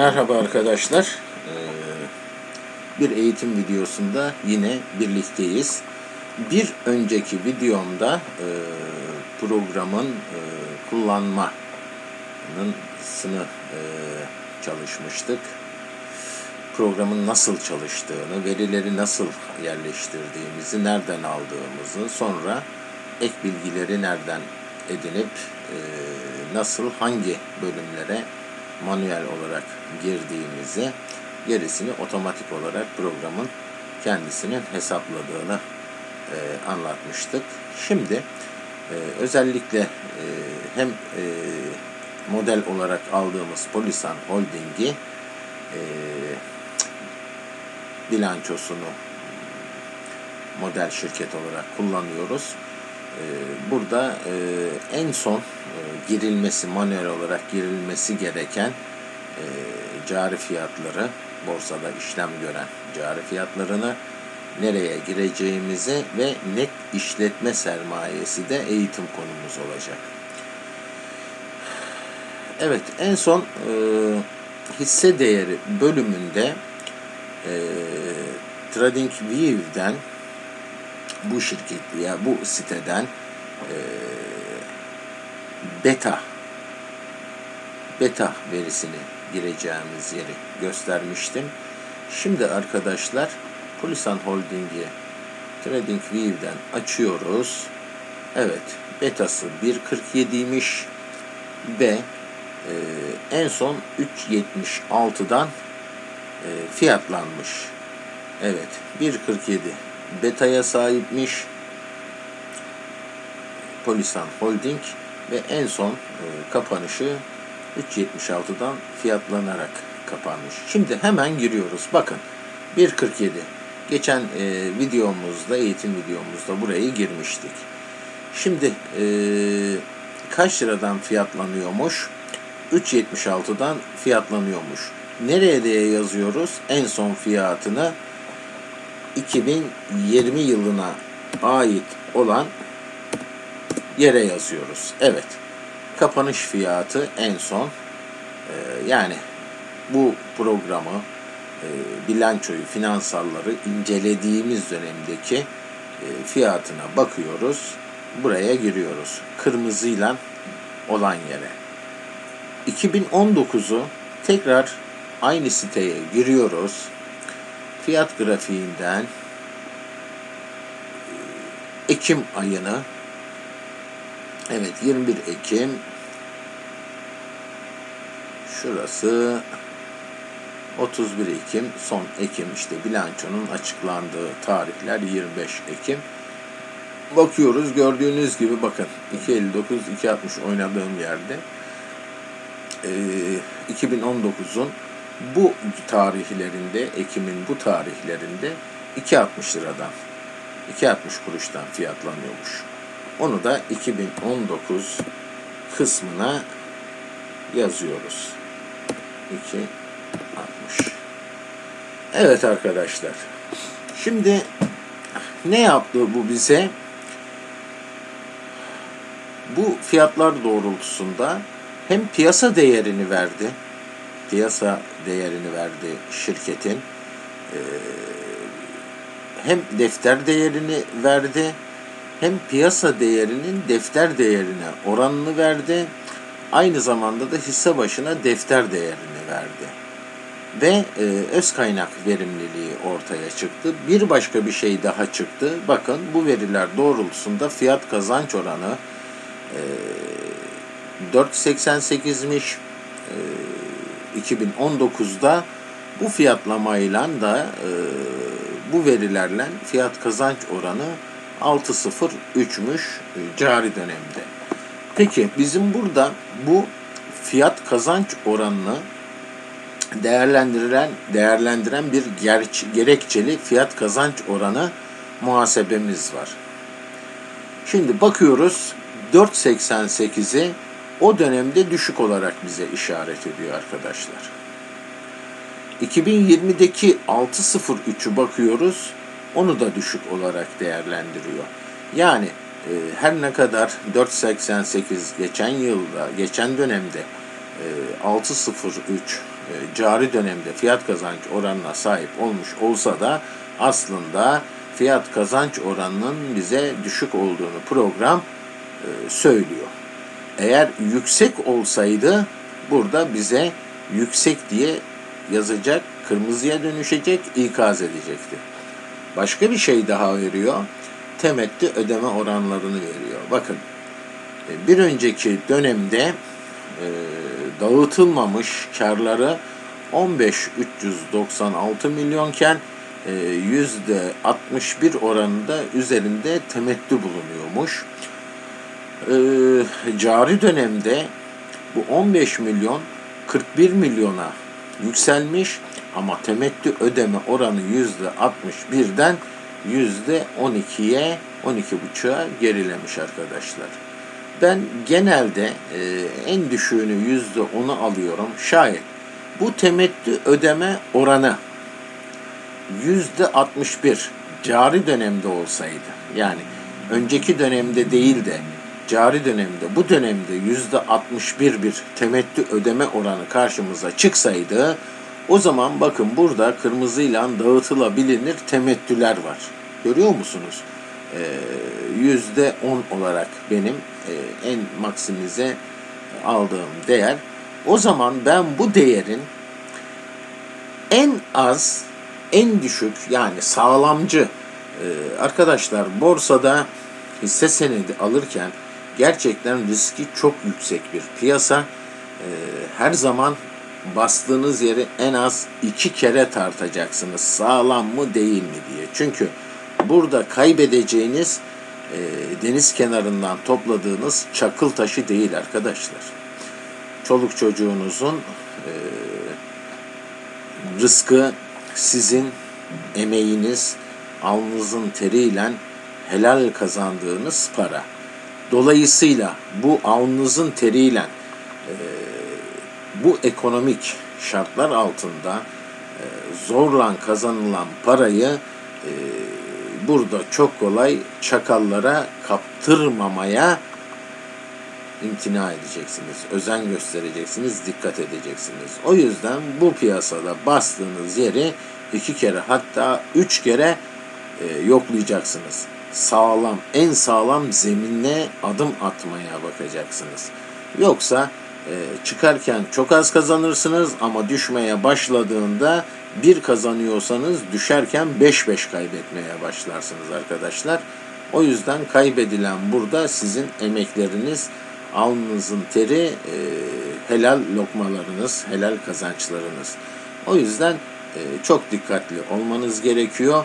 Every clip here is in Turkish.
Merhaba arkadaşlar. Ee, Bir eğitim videosunda yine birlikteyiz. Bir önceki videomda e, programın e, kullanmanın sını e, çalışmıştık. Programın nasıl çalıştığını, verileri nasıl yerleştirdiğimizi, nereden aldığımızı, sonra ek bilgileri nereden edinip nasıl hangi bölümlere manuel olarak girdiğimizi gerisini otomatik olarak programın kendisinin hesapladığını e, anlatmıştık. Şimdi e, özellikle e, hem e, model olarak aldığımız Polisan Holding'i e, bilançosunu model şirket olarak kullanıyoruz. E, burada e, en son e, girilmesi, manuel olarak girilmesi gereken e, cari fiyatları, borsada işlem gören cari fiyatlarını nereye gireceğimizi ve net işletme sermayesi de eğitim konumuz olacak. Evet, en son e, hisse değeri bölümünde e, TradingView'den bu şirket ya bu siteden e, beta beta verisini gireceğimiz yeri göstermiştim. Şimdi arkadaşlar Polisan Holding'i TradingView'den açıyoruz. Evet, betası 1.47'ymiş ve e, en son 3.76'dan e, fiyatlanmış. Evet, 1.47 beta'ya sahipmiş. Polisan Holding ve en son e, kapanışı 3.76'dan fiyatlanarak kapanmış. Şimdi hemen giriyoruz. Bakın 1.47 geçen e, videomuzda eğitim videomuzda burayı girmiştik. Şimdi e, kaç liradan fiyatlanıyormuş? 3.76'dan fiyatlanıyormuş. Nereye diye yazıyoruz? En son fiyatını 2020 yılına ait olan yere yazıyoruz. Evet. Kapanış fiyatı en son e, yani bu programı e, bilançoyu, finansalları incelediğimiz dönemdeki e, fiyatına bakıyoruz. Buraya giriyoruz. Kırmızıyla olan yere. 2019'u tekrar aynı siteye giriyoruz. Fiyat grafiğinden Ekim ayını Evet 21 Ekim şurası 31 Ekim son Ekim işte bilançonun açıklandığı tarihler 25 Ekim. Bakıyoruz gördüğünüz gibi bakın 259 260 oynadığım yerde e, 2019'un bu tarihlerinde Ekim'in bu tarihlerinde 2.60 liradan 2.60 kuruştan fiyatlanıyormuş. Onu da 2019 kısmına yazıyoruz. 2.60 Evet arkadaşlar. Şimdi ne yaptı bu bize? Bu fiyatlar doğrultusunda hem piyasa değerini verdi, piyasa değerini verdi şirketin, hem defter değerini verdi, hem piyasa değerinin defter değerine oranını verdi, aynı zamanda da hisse başına defter değerini verdi. Ve e, öz kaynak verimliliği ortaya çıktı. Bir başka bir şey daha çıktı. Bakın bu veriler doğrultusunda fiyat kazanç oranı e, 4.88'miş. E, 2019'da bu fiyatlamayla da e, bu verilerle fiyat kazanç oranı 6.03'müş cari dönemde. Peki bizim burada bu fiyat kazanç oranını değerlendiren değerlendiren bir ger- gerekçeli fiyat kazanç oranı muhasebemiz var. Şimdi bakıyoruz 4.88'i o dönemde düşük olarak bize işaret ediyor arkadaşlar. 2020'deki 6.03'ü bakıyoruz. Onu da düşük olarak değerlendiriyor. Yani e, her ne kadar 4.88 geçen yılda, geçen dönemde e, 6.03 e, cari dönemde fiyat kazanç oranına sahip olmuş olsa da aslında fiyat kazanç oranının bize düşük olduğunu program e, söylüyor. Eğer yüksek olsaydı burada bize yüksek diye yazacak, kırmızıya dönüşecek, ikaz edecekti. Başka bir şey daha veriyor. Temettü ödeme oranlarını veriyor. Bakın e, bir önceki dönemde e, dağıtılmamış karları 15.396 milyonken e, yüzde 61 oranında üzerinde temettü bulunuyormuş. E, cari dönemde bu 15 milyon 41 milyona yükselmiş ama temettü ödeme oranı yüzde 61'den yüzde 12'ye 12,5'a gerilemiş arkadaşlar. Ben genelde e, en düşüğünü yüzde 10'u alıyorum. Şayet bu temettü ödeme oranı yüzde 61 cari dönemde olsaydı yani önceki dönemde değil de cari dönemde bu dönemde yüzde 61 bir temettü ödeme oranı karşımıza çıksaydı o zaman bakın burada kırmızıyla dağıtılabilir temettüler var. Görüyor musunuz? Yüzde 10 olarak benim e, en maksimize aldığım değer. O zaman ben bu değerin en az, en düşük yani sağlamcı e, arkadaşlar borsada hisse senedi alırken gerçekten riski çok yüksek bir piyasa. E, her zaman bastığınız yeri en az iki kere tartacaksınız. Sağlam mı değil mi diye. Çünkü burada kaybedeceğiniz e, deniz kenarından topladığınız çakıl taşı değil arkadaşlar. Çoluk çocuğunuzun e, rızkı sizin emeğiniz, alnınızın teriyle helal kazandığınız para. Dolayısıyla bu alnınızın teriyle e, bu ekonomik şartlar altında e, zorla kazanılan parayı e, burada çok kolay çakallara kaptırmamaya imtina edeceksiniz, özen göstereceksiniz, dikkat edeceksiniz. O yüzden bu piyasada bastığınız yeri iki kere hatta üç kere e, yoklayacaksınız. Sağlam, en sağlam zeminle adım atmaya bakacaksınız. Yoksa e, çıkarken çok az kazanırsınız ama düşmeye başladığında bir kazanıyorsanız düşerken 5-5 kaybetmeye başlarsınız arkadaşlar. O yüzden kaybedilen burada sizin emekleriniz, alnınızın teri, e, helal lokmalarınız, helal kazançlarınız. O yüzden e, çok dikkatli olmanız gerekiyor.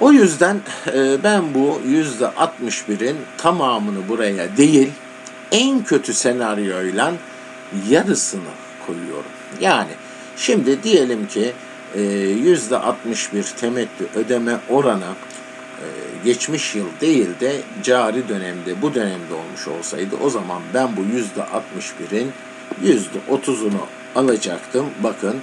O yüzden e, ben bu yüzde 61'in tamamını buraya değil, en kötü senaryoyla yarısını koyuyorum. Yani şimdi diyelim ki e, yüzde 61 temettü ödeme oranı e, geçmiş yıl değil de cari dönemde bu dönemde olmuş olsaydı o zaman ben bu yüzde 61'in yüzde 30'unu alacaktım. Bakın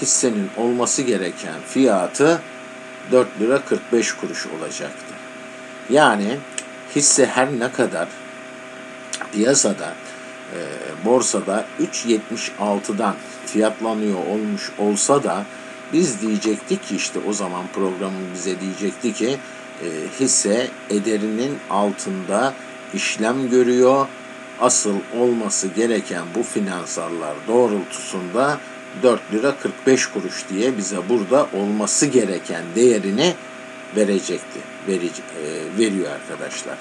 hissenin olması gereken fiyatı 4 lira 45 kuruş olacaktı. Yani hisse her ne kadar piyasada e, borsada 3.76'dan fiyatlanıyor olmuş olsa da biz diyecektik ki işte o zaman programın bize diyecekti ki e, hisse ederinin altında işlem görüyor. Asıl olması gereken bu finansallar doğrultusunda 4 lira 45 kuruş diye bize burada olması gereken değerini verecekti. Verici, e, veriyor arkadaşlar.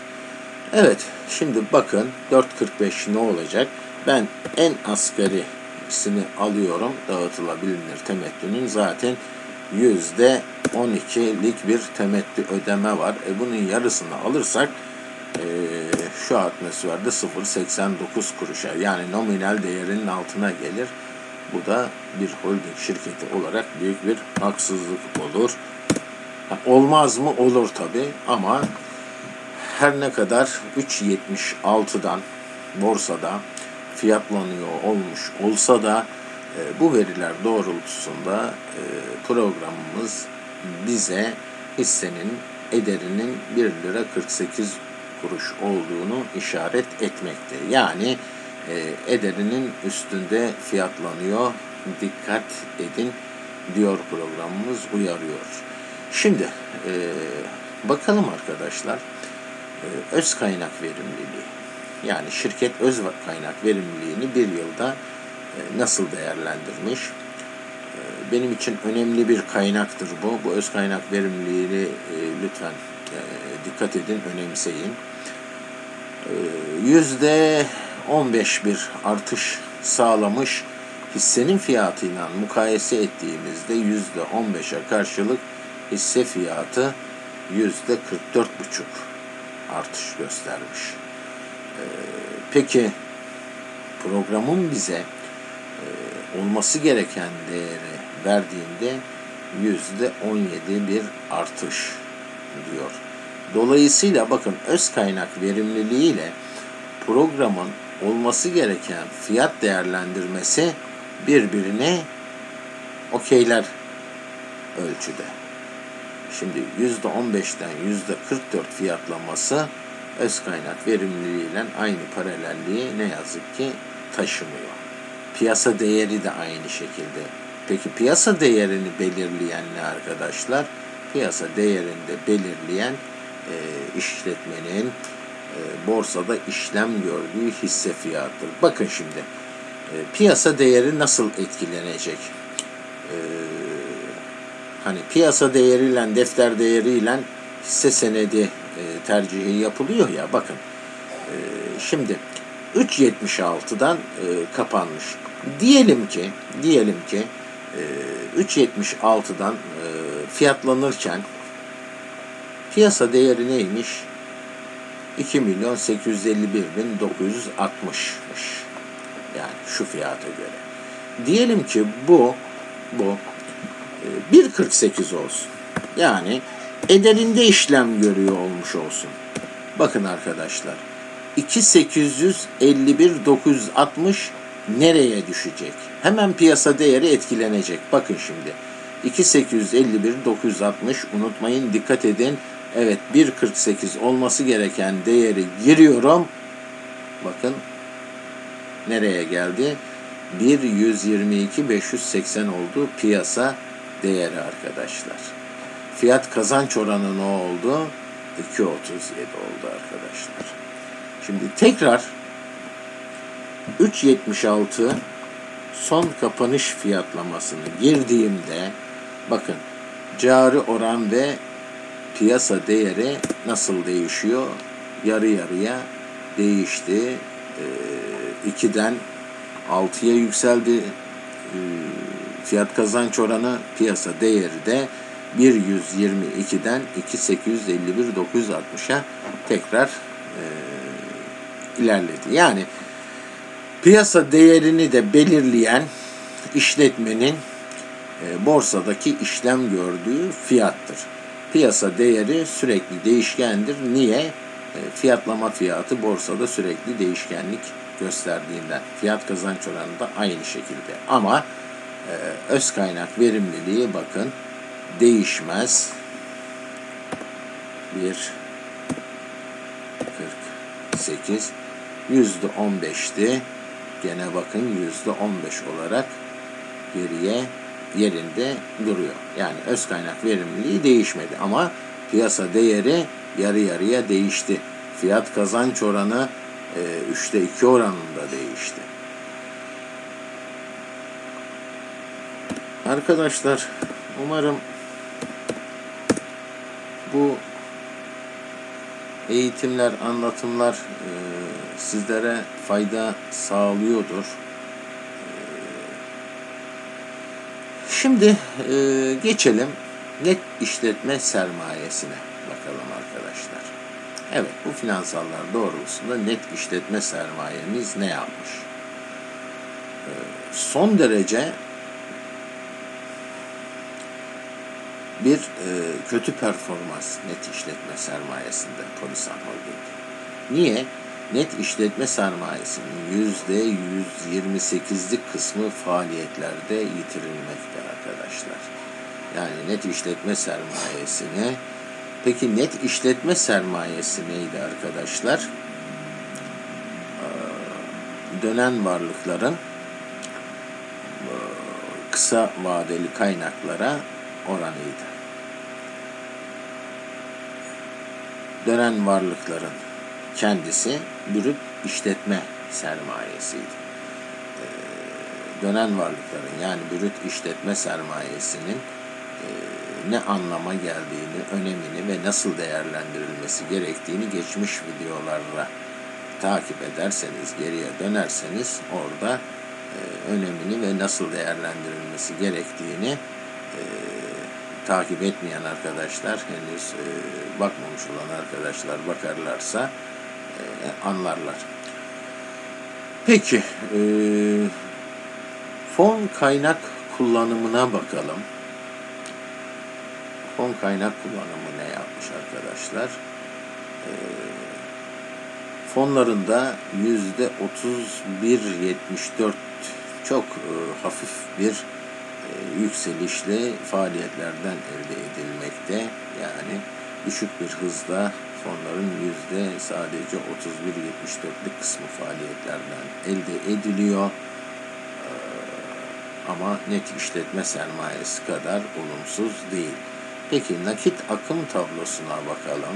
Evet, şimdi bakın 4.45 ne olacak? Ben en asgarisini alıyorum. Dağıtılabilir temettünün zaten yüzde 12'lik bir temettü ödeme var. E bunun yarısını alırsak e, şu atmosferde 0.89 kuruşa yani nominal değerinin altına gelir. Bu da bir holding şirketi olarak büyük bir haksızlık olur. Olmaz mı? Olur tabi ama her ne kadar 3.76'dan borsada fiyatlanıyor olmuş olsa da e, bu veriler doğrultusunda e, programımız bize hissenin ederinin 1 lira 48 kuruş olduğunu işaret etmekte. Yani e, ederinin üstünde fiyatlanıyor dikkat edin diyor programımız uyarıyor. Şimdi e, bakalım arkadaşlar e, öz kaynak verimliliği yani şirket öz kaynak verimliliğini bir yılda e, nasıl değerlendirmiş? E, benim için önemli bir kaynaktır bu. Bu öz kaynak verimliliğini e, lütfen e, dikkat edin, önemseyin. E, Yüzde 15 bir artış sağlamış hissenin fiyatıyla mukayese ettiğimizde yüzde 15'e karşılık hisse fiyatı yüzde 44,5 artış göstermiş. Ee, peki programın bize e, olması gereken değeri verdiğinde yüzde 17 bir artış diyor. Dolayısıyla bakın öz kaynak verimliliği ile programın olması gereken fiyat değerlendirmesi birbirine okeyler ölçüde. Şimdi %15'ten %44 fiyatlaması öz kaynak verimliliğiyle aynı paralelliği ne yazık ki taşımıyor. Piyasa değeri de aynı şekilde. Peki piyasa değerini belirleyen ne arkadaşlar? Piyasa değerinde belirleyen e, işletmenin borsada işlem gördüğü hisse fiyatıdır. Bakın şimdi e, piyasa değeri nasıl etkilenecek? E, hani piyasa değeriyle defter değeriyle hisse senedi e, tercihi yapılıyor ya bakın. E, şimdi 3.76'dan e, kapanmış. Diyelim ki diyelim ki e, 3.76'dan e, fiyatlanırken piyasa değeri neymiş? 2 milyon 851 bin 960'mış. Yani şu fiyata göre. Diyelim ki bu bu e, 1.48 olsun. Yani edelinde işlem görüyor olmuş olsun. Bakın arkadaşlar. 2851 960 nereye düşecek? Hemen piyasa değeri etkilenecek. Bakın şimdi. 2851 960 unutmayın dikkat edin. Evet 1.48 olması gereken değeri giriyorum. Bakın nereye geldi? 1.122 580 oldu piyasa değeri arkadaşlar. Fiyat kazanç oranı ne oldu? 2.37 oldu arkadaşlar. Şimdi tekrar 3.76 son kapanış fiyatlamasını girdiğimde bakın cari oran ve piyasa değeri nasıl değişiyor? Yarı yarıya değişti. Ee, 2'den 6'ya yükseldi. Ee, fiyat kazanç oranı piyasa değeri de 1.122'den 2.851 960'a tekrar e, ilerledi. Yani piyasa değerini de belirleyen işletmenin e, borsadaki işlem gördüğü fiyattır. Piyasa değeri sürekli değişkendir. Niye? E, fiyatlama fiyatı borsada sürekli değişkenlik gösterdiğinden. Fiyat kazanç oranı da aynı şekilde. Ama e, öz kaynak verimliliği bakın değişmez. 1 48 yüzde 15'ti. Gene bakın yüzde 15 olarak geriye yerinde duruyor. Yani öz kaynak verimliliği değişmedi ama piyasa değeri yarı yarıya değişti. Fiyat kazanç oranı e, 3'te 2 oranında değişti. Arkadaşlar umarım bu eğitimler, anlatımlar e, sizlere fayda sağlıyordur. Şimdi e, geçelim net işletme sermayesine bakalım arkadaşlar. Evet bu finansallar doğrultusunda net işletme sermayemiz ne yapmış? E, son derece bir e, kötü performans net işletme sermayesinde Polisan Holding. Niye? Net işletme sermayesinin yüzde 128'lik kısmı faaliyetlerde yitirilmekte arkadaşlar. Yani net işletme sermayesini Peki net işletme sermayesi neydi arkadaşlar? Ee, dönen varlıkların e, kısa vadeli kaynaklara oranıydı. Dönen varlıkların kendisi brüt işletme sermayesiydi. Ee, dönen varlıkların yani brüt işletme sermayesinin e, ne anlama geldiğini, önemini ve nasıl değerlendirilmesi gerektiğini geçmiş videolarla takip ederseniz, geriye dönerseniz orada e, önemini ve nasıl değerlendirilmesi gerektiğini e, takip etmeyen arkadaşlar, henüz bakmamış olan arkadaşlar bakarlarsa anlarlar. Peki, e, fon kaynak kullanımına bakalım. Fon kaynak kullanımı ne yapmış arkadaşlar? E, fonlarında yüzde 31.74 çok e, hafif bir e, yükselişle faaliyetlerden elde edilmekte. Yani düşük bir hızla fonların yüzde sadece 31.74'lük kısmı faaliyetlerden elde ediliyor. E, ama net işletme sermayesi kadar olumsuz değil. Peki nakit akım tablosuna bakalım.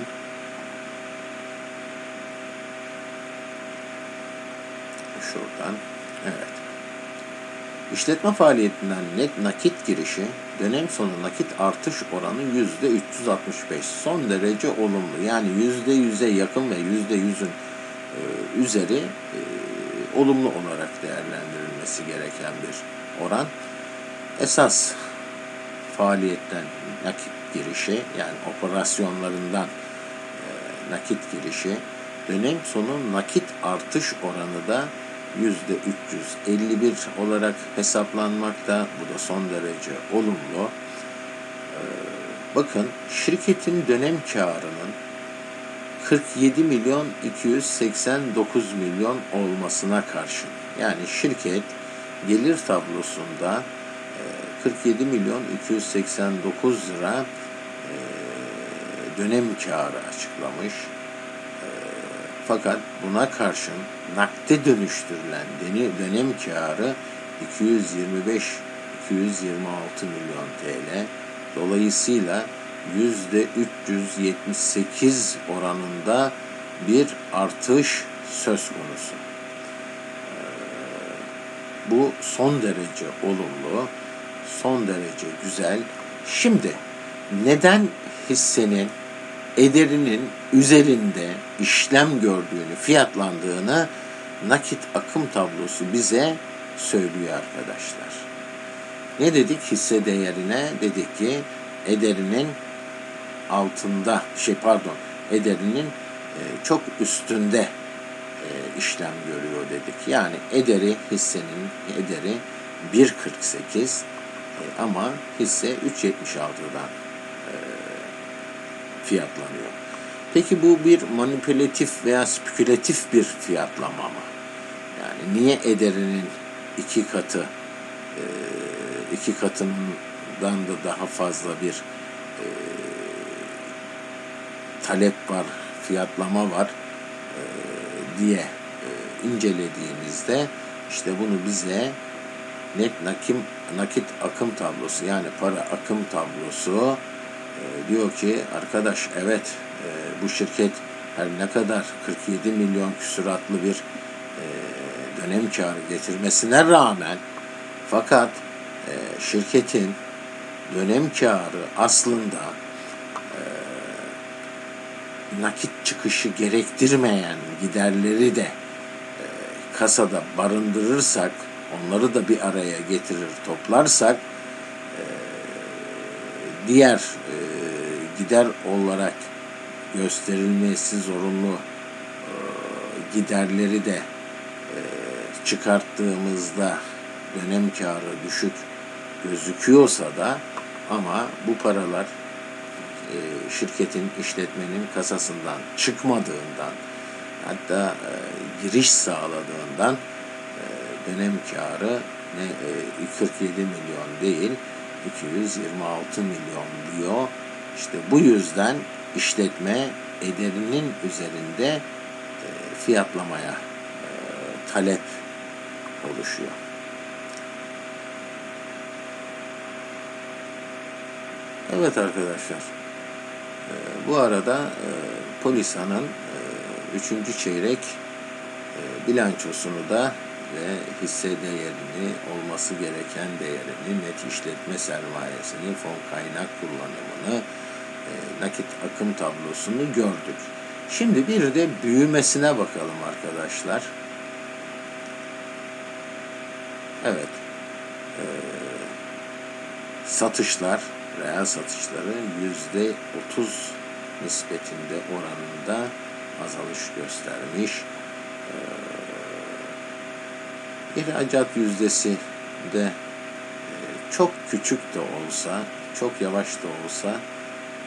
Şuradan. İşletme faaliyetinden net nakit girişi dönem sonu nakit artış oranı yüzde 365. Son derece olumlu. Yani yüzde yüze yakın ve yüzde yüzün e, üzeri e, olumlu olarak değerlendirilmesi gereken bir oran. Esas faaliyetten nakit girişi yani operasyonlarından e, nakit girişi dönem sonu nakit artış oranı da yüzde 351 olarak hesaplanmakta. Bu da son derece olumlu. Ee, bakın şirketin dönem karının 47 milyon 289 milyon olmasına karşın yani şirket gelir tablosunda 47 milyon 289 lira e, dönem karı açıklamış. Fakat buna karşın nakde dönüştürülen dönem karı 225 226 milyon TL. Dolayısıyla yüzde 378 oranında bir artış söz konusu. Bu son derece olumlu, son derece güzel. Şimdi neden hissenin ederinin üzerinde işlem gördüğünü, fiyatlandığını nakit akım tablosu bize söylüyor arkadaşlar. Ne dedik hisse değerine? Dedik ki ederinin altında, şey pardon, ederinin e, çok üstünde e, işlem görüyor dedik. Yani ederi hissenin ederi 1.48 e, ama hisse 3.76'dan fiyatlanıyor. Peki bu bir manipülatif veya spekülatif bir fiyatlama mı? Yani niye ederinin iki katı e, iki katından da daha fazla bir e, talep var, fiyatlama var e, diye incelediğimizde işte bunu bize net nakim, nakit akım tablosu yani para akım tablosu e, diyor ki arkadaş evet e, bu şirket her ne kadar 47 milyon küsuratlı bir e, dönem karı getirmesine rağmen fakat e, şirketin dönem karı aslında e, nakit çıkışı gerektirmeyen giderleri de e, kasada barındırırsak onları da bir araya getirir toplarsak diğer e, gider olarak gösterilmesi zorunlu e, giderleri de e, çıkarttığımızda dönem karı düşük gözüküyorsa da ama bu paralar e, şirketin işletmenin kasasından çıkmadığından hatta e, giriş sağladığından e, dönem karı ne e, 47 milyon değil 226 milyon diyor. İşte bu yüzden işletme ederinin üzerinde e, fiyatlamaya e, talep oluşuyor. Evet arkadaşlar. e, bu arada Polisa'nın 3. çeyrek bilançosunu da ve hisse değerini, olması gereken değerini, net işletme sermayesini, fon kaynak kullanımını, e, nakit akım tablosunu gördük. Şimdi bir de büyümesine bakalım arkadaşlar. Evet. Ee, satışlar, reel satışları yüzde 30 nispetinde oranında azalış göstermiş. Ee, ihracat yüzdesi de e, çok küçük de olsa, çok yavaş da olsa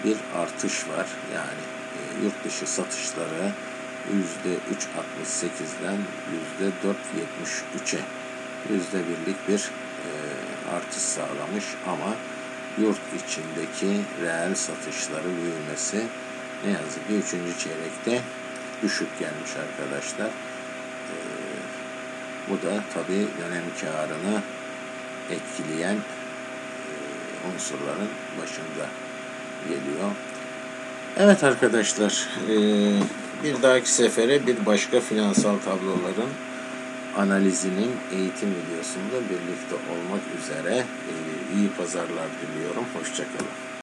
bir artış var. Yani e, yurt dışı satışları %3.68'den %4.73'e yüzde birlik bir e, artış sağlamış ama yurt içindeki reel satışları büyümesi ne yazık ki 3. çeyrekte düşük gelmiş arkadaşlar. E, bu da tabi dönem karını etkileyen e, unsurların başında geliyor. Evet arkadaşlar, e, bir dahaki sefere bir başka finansal tabloların analizinin eğitim videosunda birlikte olmak üzere e, iyi pazarlar diliyorum. Hoşçakalın.